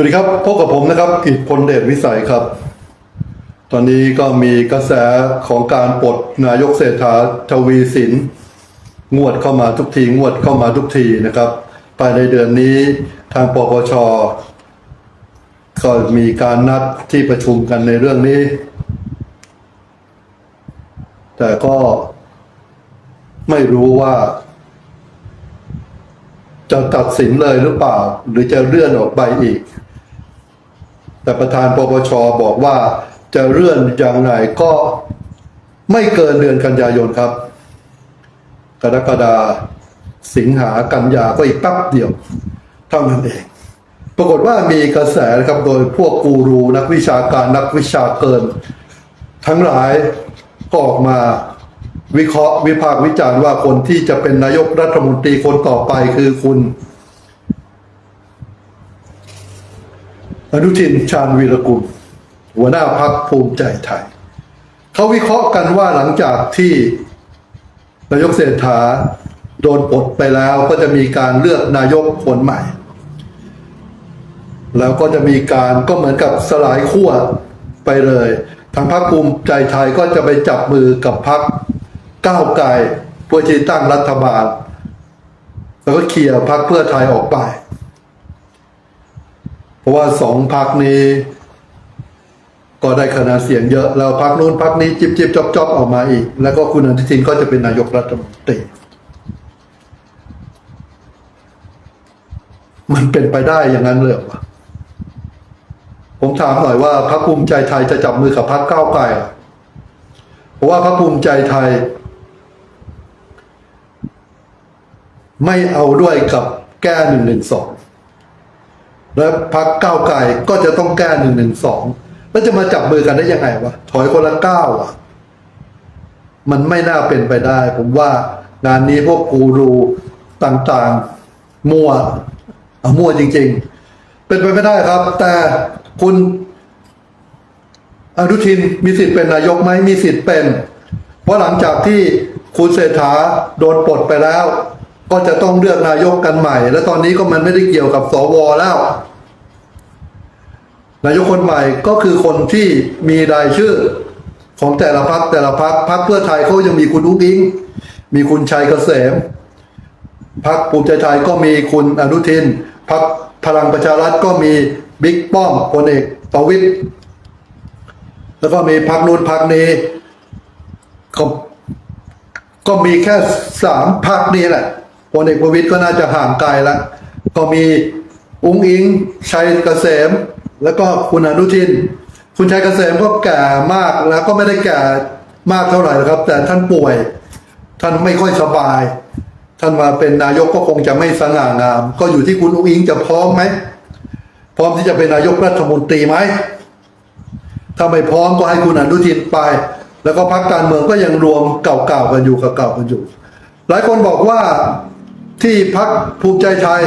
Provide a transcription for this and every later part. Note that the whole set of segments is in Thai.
วัสดีครับพบกับผมนะครับกิจพลเดชวิสัยครับ ตอนนี้ก็มีกระแสของการปลดนายกเศรษฐาทวีสิน งวดเข้ามาทุกทีงวดเข้ามาทุกทีนะครับภายในเดือนนี้ทางปปชก็มีการนัดที่ประชุมกันในเรื่องนี้ แต่ก็ไม่รู้ว่า จะตัดสินเลยหรือเปล่า หรือจะเลื่อนออกไปอีก แต่ประธานปปชบอกว่าจะเลื่อนอย่างไรก็ไม่เกินเดือนกันยายนครับ กรกฎาสิงหากันยาก็อีกแป๊บเดียวเท่านั้นเอง ปรากฏว่ามีกระแสนะครับโดยพวกกูรูนักวิชาการนักวิชาเกิน ทั้งหลายก็ออกมาวิเคราะห์วิพากษ์วิจารณ์ว่าคนที่จะเป็นนายกรัฐมนตรีคนต่อไปคือคุณ อนุทินชาญวีรกุล หัวหน้าพักภูมิใจไทย เขาวิเคราะห์กันว่าหลังจากที่นายกเศรษฐาโดนปลดไปแล้วก็จะมีการเลือกนายกคนใหม่ แล้วก็จะมีการก็เหมือนกับสลายขั้วไปเลย ทางพรรคภูมิใจไทยก็จะไปจับมือกับพรรคก้าวไกลเพื่อที่ตั้งรัฐบาล แล้วก็เคลียร์พรรคเพื่อไทยออกไป เพราะว่าสองพักนี้ ก็ได้คะแนนเสียงเยอะ แล้วพักนู้นพักนี้จิบจิบจอบจอบออกมาอีก แล้วก็คุณอนุทินก็จะเป็นนายกรัฐมนตรีมันเป็นไปได้อย่างนั้นเลยเหรอผมถามหน่อยว่าพรรคภูมิใจไทยจะจับมือกับพรรคก้าวไกลเหรอเพราะว่าพรรคภูมิใจไทย ไม่เอาด้วยกับแก้หนึ่งหนึ่งสอง และพักก้าวไกลก็จะต้องแก้หนึ่งหนึ่งสองแล้วจะมาจับมือกันได้ยังไงวะถอยคนละก้าวอะ มันไม่น่าเป็นไปได้ ผมว่างานนี้พวกกูรูต่างๆมั่วเอามั่วจริง ๆ เป็นไปไม่ได้ครับ แต่คุณอนุทินมีสิทธิ์เป็นนายกไหมมีสิทธิ์เป็น เพราะหลังจากที่คุณเศรษฐาโดนปลดไปแล้ว ก็จะต้องเลือกนายกกันใหม่ และตอนนี้ก็มันไม่ได้เกี่ยวกับสวแล้ว นายกคนใหม่ก็คือคนที่มีรายชื่อ ของแต่ละพักแต่ละพักพักเพื่อไทยเขายังมีคุณอุ้งอิง มีคุณชัยเกษมพักภูมิใจไทยก็มีคุณอนุทินพักพลังประชารัฐก็มีบิ๊กป้อมพลเอกประวิตยแล้วก็มีพักนู้นพักนี้ก็ก็มีแค่สามพักนี้แหละ พลเอกประวิตยก็น่าจะห่างไกลแล้วก็มีอุ้งอิงชัยเกษม แล้วก็คุณอนุทิน คุณชัยเกษมก็แก่มากแล้วก็ไม่ได้แก่มากเท่าไหร่ครับ แต่ท่านป่วย ท่านไม่ค่อยสบาย ท่านมาเป็นนายกก็คงจะไม่สง่างาม ก็อยู่ที่คุณอุ้งอิงจะพร้อมไหมพร้อมที่จะเป็นนายกรัฐมนตรีไหมถ้าไม่พร้อมก็ให้คุณอนุทินไป แล้วก็พักการเมืองก็ยังรวมเก่าๆกันอยู่เก่าๆกันอยู่ หลายคนบอกว่า ที่พักภูมิใจไทย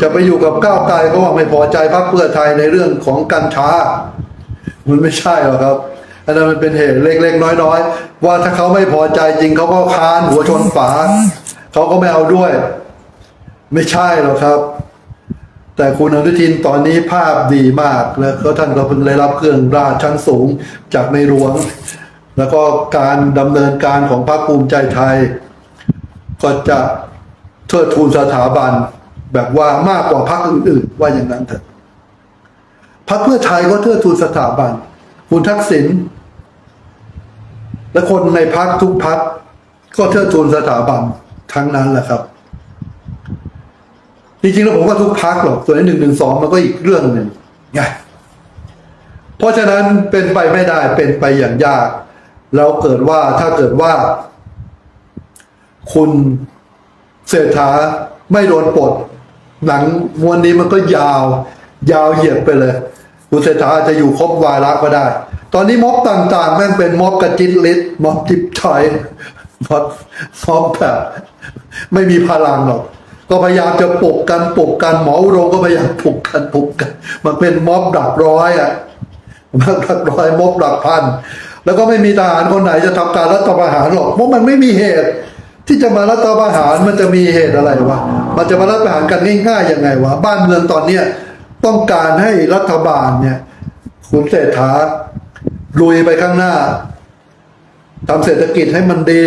จะไปอยู่กับก้าวไกลเพราะว่าไม่พอใจพักเพื่อไทยในเรื่องของกัญชา มันไม่ใช่หรอกครับอันนั้นมันเป็นเหตุเล็กๆน้อยๆว่าถ้าเขาไม่พอใจจริงเขาก็ค้านหัวชนฝาเขาก็ไม่เอาด้วย ไม่ใช่หรอกครับ แต่คุณอนุทินตอนนี้ภาพดีมากแล้วก็ท่านก็เพิ่งได้รับเครื่องราชชั้นสูงจากในหลวง แล้วก็การดำเนินการของพรรคภูมิใจไทย ก็จะ เทิดทูนสถาบันแบบว่ามากกว่าพรรคอื่นๆ ว่าอย่างนั้นเถอะพรรคเพื่อไทยก็เทิดทูนสถาบัน คุณทักษิณและคนในพรรคทุกพรรคก็เทิดทูนสถาบันทั้งนั้นแหละครับ จริงๆแล้วผมว่าทุกพักหรอกส่วนหนึ่งหนึ่งสองมันก็อีกเรื่องหนึ่งไงเพราะฉะนั้นเป็นไปไม่ได้เป็นไปอย่างยาก แล้วเกิดว่าถ้าเกิดว่า คุณ เศรษฐาไม่โดนปลดหนังมวนนี้มันก็ยาว ยาวเหยียดไปเลยคุณเศรษฐาอาจจะอยู่ครบวาระก็ได้ ตอนนี้ม็อบต่างๆแม่งเป็นม็อบกระจิตลิดม็อบจิบชอยม็อบม็อบแบบไม่มีพลังหรอก ก็พยายามจะปลุกกันปลุกกันหมออุดมก็พยายามปลุกกันปลุกกัน มันเป็นม็อบดักร้อยอะม็อบดักร้อยม็อบดักพันแล้วก็ไม่มีทหารคนไหนจะทำการรัฐประหารหรอกเพราะมันไม่มีเหตุ ที่จะมารัฐประหารมันจะมีเหตุอะไรวะ มันจะมารัฐประหารกันง่ายๆยังไงวะ บ้านเมืองตอนเนี้ยต้องการให้รัฐบาลเนี่ยคุณเศรษฐาลุยไปข้างหน้าทำเศรษฐกิจให้มันดี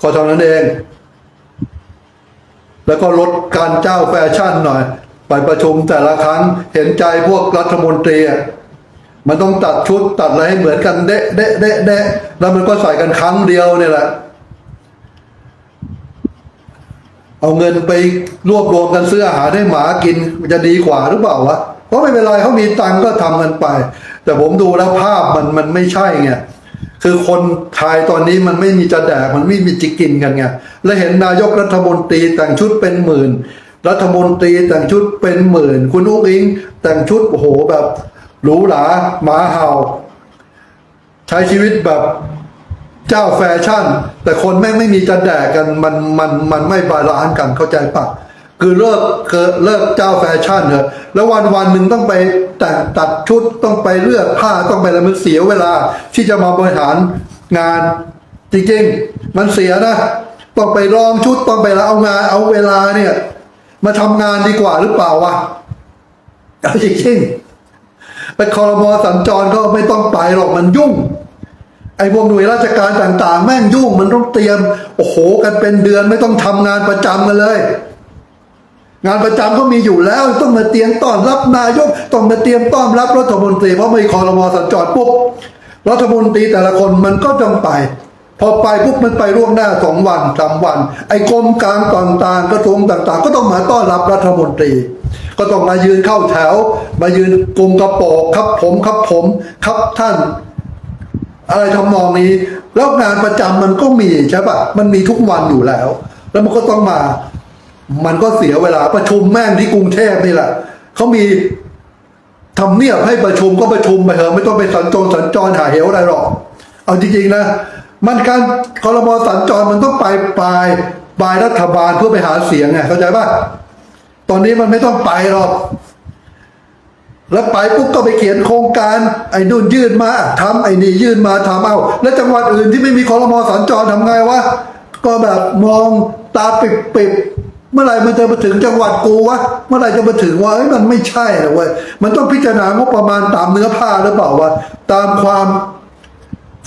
ก็เท่านั้นเอง แล้วก็ลดการเจ้าแฟชั่นหน่อย ไปประชุมแต่ละครั้งเห็นใจพวกรัฐมนตรีมันต้องตัดชุดตัดอะไรให้เหมือนกันเดะเดะเดะเดะแล้วมันก็ใส่กันครั้งเดียวเนี่ยแหละ เอาเงินไปรวบรวมกันซื้ออาหารให้หมากินมันจะดีกว่าหรือเปล่าวะเพราะไม่เป็นไรเขามีตังก็ทำกันไป แต่ผมดูแล้วภาพมันมันไม่ใช่ไงคือคนไทยตอนนี้มันไม่มีจะแดกมันไม่มีจะกินกันไงแล้วเห็นนายกรัฐมนตรีแต่งชุดเป็นหมื่น รัฐมนตรีแต่งชุดเป็นหมื่น คุณอุ้งอิง แต่งชุดโอ้โหแบบหรูหราหมาเห่า ใช้ชีวิตแบบ เจ้าแฟชั่น แต่คนแม่งไม่มีจะแดกกันมันมันมันไม่บาลานซ์กันเข้าใจปะคือเลิกคือเลิกเจ้าแฟชั่นเถอะแล้ววันวันหนึ่งต้องไปแต่งตัดชุดต้องไปเลือกผ้าต้องไปอะไรมันเสียเวลา ที่จะมาบริหารงานจริงๆมันเสียนะ ต้องไปลองชุดต้องไปแล้วเอางานเอาเวลาเนี่ย มาทำงานดีกว่าหรือเปล่าวะเอาจริงๆไปคอรมอสัญจรก็ไม่ต้องไปหรอกมันยุ่ง ไอ้พวกหน่วยราชการต่างๆ แม่งยุ่งมันต้องเตรียม โอ้โห กันเป็นเดือนไม่ต้องทำงานประจำกันเลย งานประจำก็มีอยู่แล้ว ต้องมาเตรียมต้อนรับนายก ต้องมาเตรียมต้อนรับรัฐมนตรีเพราะไม่คอรมอสัญจรปุ๊บรัฐมนตรีแต่ละคนมันก็ต้องไป พอไปปุ๊บมันไปล่วงหน้าสองวันสามวัน ไอ้กรมกลางต่างๆกระทรวงต่างๆ ก็ต้องมาต้อนรับรัฐมนตรี ก็ต้องมายืนเข้าแถว มายืนกลุ่มกระโปงครับผมครับผมครับท่าน อะไรทำนองนี้ แล้วงานประจำมันก็มีใช่ปะมันมีทุกวันอยู่แล้ว แล้วมันก็ต้องมา มันก็เสียเวลาประชุมแม่งที่กรุงเทพนี่แหละเขามีทำเนียบให้ประชุมก็ประชุมไปเถอะไม่ต้องไปสัญจรสัญจรหาเหวอะไรหรอก เอาจริงๆนะมันการคอรมอสัญจรมันต้องไปปลายปลายรัฐบาลเพื่อไปหาเสียงไงเข้าใจปะตอนนี้มันไม่ต้องไปหรอก แล้วไปปุ๊บก็ไปเขียนโครงการ ไอ้นู่นยื่นมาทำไอ้นี่ยื่นมาทำเอา แล้วจังหวัดอื่นที่ไม่มีคอรมอสัญจรทำไงวะก็แบบมองตาปิบปิบเมื่อไหร่มันจะมาถึงจังหวัดกูวะเมื่อไหร่จะมาถึงวะเอ้ยมันไม่ใช่นะเว้ยมันต้องพิจารณางบประมาณตามเนื้อผ้าหรือเปล่าวะตามความ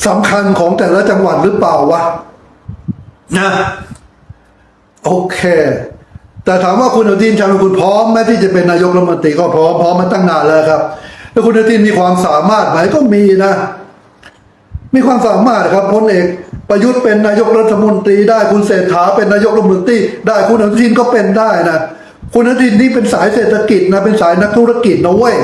สำคัญของแต่ละจังหวัดหรือเปล่าวะนะโอเค แต่ถามว่าคุณอนุทินชาญวิรุฬพร้อมไหมที่จะเป็นนายกรัฐมนตรีก็พร้อมพร้อมมาตั้งนานแล้วครับแล้วคุณอนุทินมีความสามารถไหมก็มีนะ มีความสามารถครับพลเอกประยุทธ์เป็นนายกรัฐมนตรี ได้คุณเศรษฐาเป็นนายกรัฐมนตรี ได้คุณอนุทินก็เป็นได้นะคุณอนุทินนี่เป็นสายเศรษฐกิจนะเป็นสายนักธุรกิจนะเว้ย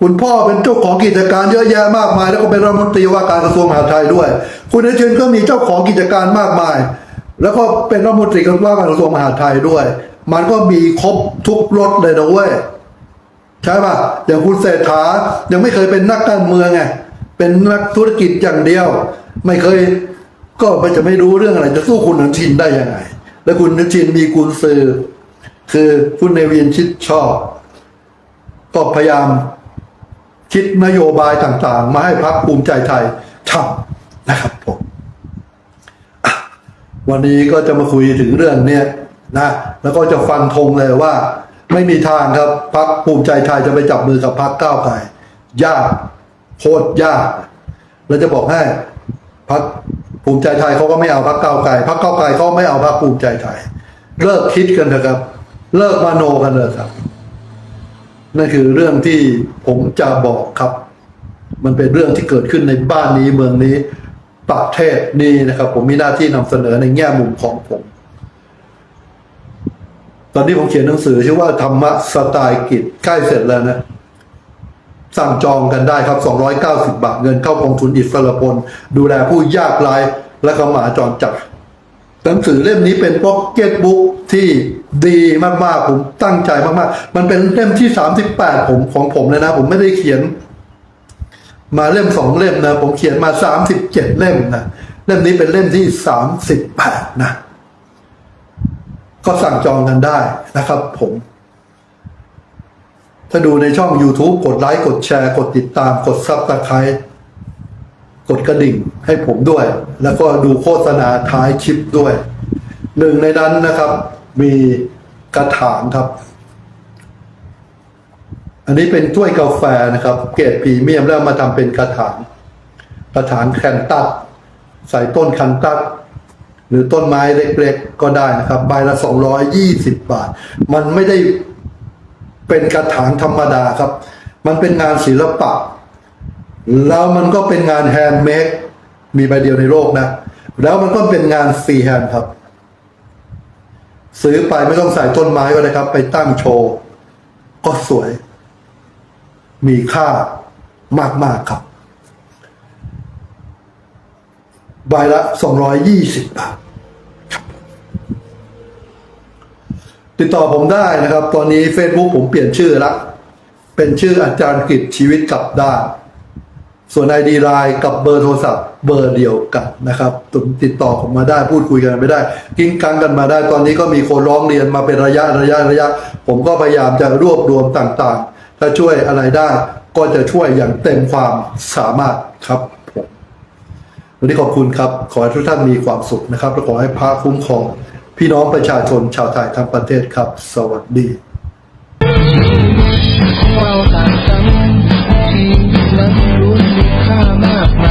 คุณพ่อเป็นเจ้าของกิจการเยอะแยะมากมาย แล้วก็เป็นรัฐมนตรีว่าการกระทรวงมหาดไทยด้วย คุณอนุทินก็มีเจ้าของกิจการมากมาย แล้วก็เป็นรัฐมนตรีว่าการกระทรวงมหาดไทยด้วย มันก็มีครบทุกรถเลยนะเว้ยใช่ป่ะอย่างคุณเศรษฐายังไม่เคยเป็นนักการเมืองไงเป็นนักธุรกิจอย่างเดียว ไม่เคยก็มันจะไม่รู้เรื่องอะไร จะสู้คุณอนุทินได้ยังไง แล้วคุณอนุทินมีกุญซือ คือคุณเนวินชิดชอบก็พยายามคิดนโยบายต่างๆ มาให้พรรคภูมิใจไทยทำนะครับผม วันนี้ก็จะมาคุยถึงเรื่องเนี้ยนะแล้วก็จะฟันธงเลยว่า ไม่มีทางครับพรรคภูมิใจไทยจะไปจับมือกับพรรคก้าวไกลยากโคตรยากแล้วจะบอกให้พรรคภูมิใจไทยเขาก็ไม่เอาพรรคก้าวไกลพรรคก้าวไกลเขาไม่เอาพรรคภูมิใจไทย เลิกคิดกันเถอะครับ เลิกมาโนกันเลยครับนั่นคือเรื่องที่ผมจะบอกครับ มันเป็นเรื่องที่เกิดขึ้นในบ้านนี้เมืองนี้ ประเทศนี้นะครับ ผมมีหน้าที่นำเสนอในแง่มุมของผม ตอนนี้ผมเขียนหนังสือชื่อว่าธรรมะสไตล์กิจใกล้เสร็จแล้วนะสั่งจองกันได้ครับ 290 บาทเงินเข้ากองทุนอิสระพล ดูแลผู้ยากไร้และก็หมาจรจัดหนังสือเล่มนี้เป็นพ็อกเก็ตบุ๊กที่ดีมากๆ ผมตั้งใจมากๆ มันเป็นเล่มที่ 38 ผมของผมเลยนะ ผมไม่ได้เขียน มาเล่มสองเล่มนะ ผมเขียนมา37เจ็ดเล่มนะ เล่มนี้เป็นเล่มที่38นะ ก็สั่งจองกันได้นะครับผม ถ้าดูในช่อง YouTube กดไลค์กดแชร์ กดติดตามกดซับสไครต์กดกระดิ่งให้ผมด้วย แล้วก็ดูโฆษณาท้ายคลิปด้วย หนึ่งในนั้นนะครับ มีกระถางครับ อันนี้เป็นถ้วยกาแฟนะครับ เกรดพรีเมียมแล้วมาทำเป็นกระถาง กระถางแคนตัสใส่ต้นคันตัสหรือต้นไม้เล็กๆก็ได้นะครับ ใบละสองร้อยยี่สิบบาท มันไม่ได้เป็นกระถางธรรมดาครับ มันเป็นงานศิลปะ แล้วมันก็เป็นงานแฮนด์เมดมีใบเดียวในโลกนะ แล้วมันก็เป็นงานฟรีแฮนด์ครับ ซื้อไปไม่ต้องใส่ต้นไม้ก็ได้ครับ ไปตั้งโชว์ ก็สวย มีค่ามาก ๆ ครับ ใบละสองร้อยยี่สิบบาท ติดต่อผมได้นะครับ ตอนนี้ Facebook ผมเปลี่ยนชื่อละเป็นชื่ออาจารย์กิจชีวิตกลับด้าน ส่วนไอดีไลน์กับเบอร์โทรศัพท์เบอร์เดียวกันนะครับติดต่อผมมาได้พูดคุยกันไม่ได้ กิ้งกังกันมาได้ ตอนนี้ก็มีคนร้องเรียนมาเป็นระยะระยะระยะ ผมก็พยายามจะรวบรวมต่างๆ ถ้าช่วยอะไรได้ก็จะช่วยอย่างเต็มความสามารถครับผมวันนี้ขอบคุณครับ ขอให้ทุกท่านมีความสุขนะครับ และขอให้พระคุ้มครองพี่น้องประชาชนชาวไทยทั้งประเทศครับ สวัสดีเราต่างกันที่มันรู้มีค่ามาก